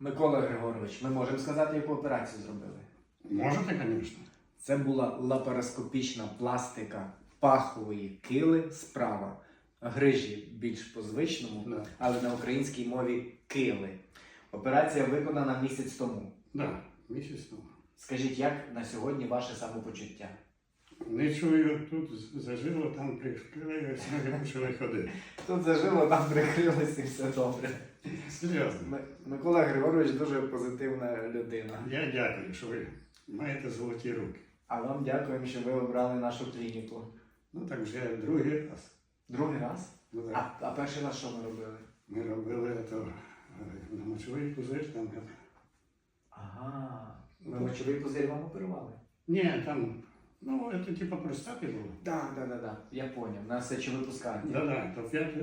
Микола Григорович, ми можемо сказати, яку операцію зробили? Можете, звісно. Це була лапароскопічна пластика пахової кили справа. Грижі більш по звичному, Да. але на українській мові кили. Операція виконана місяць тому. Да, місяць тому. Скажіть, як на сьогодні ваше самопочуття? Не чую, тут зажило, там пришкрилося, ноги почали ходити. Тут зажило, там прикрилося і все добре. Серйозно. Микола Григорович дуже позитивна людина. Я дякую, що ви маєте золоті руки. А вам дякуємо, що ви обрали нашу клініку. Ну так вже другий раз. Другий раз? Ну, А, так. а перший раз що ми робили? Ми робили то е, на мочовий пузир там. Ага. Ми мочовий пузир вам оперували. Ні, там, ну, типу простати було. Так, так, так, так. Я поняв. На сечовипускання. Да, да, то п'ять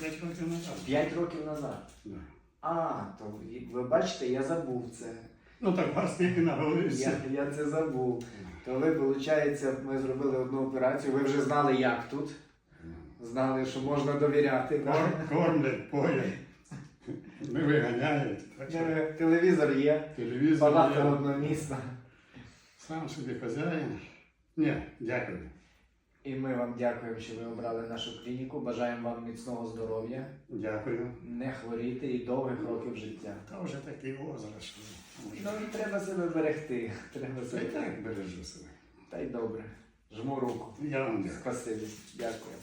п'ять років назад. П'ять років назад. Да. А, то ви- ви бачите, я забув це. Ну так вас тільки Я, наговорився. я це забув. То ви, виходить, ми зробили одну операцію, ви вже знали, як тут. Знали, що можна довіряти. Кор, кормлять, поять. Не виганяють. Так що Е, Телевізор є, телевізор. палата є. одномісна. Сам собі хазяїн. Ні, дякую. І ми вам дякуємо, що ви обрали нашу клініку. Бажаємо вам міцного здоров'я, Дякую. не хворіти і довгих років життя. Та вже такий возраст, Ну і треба себе берегти. Треба Та й так бережу себе. Та й добре. Жму руку. Я вам дякую. Спасибі. Дякую.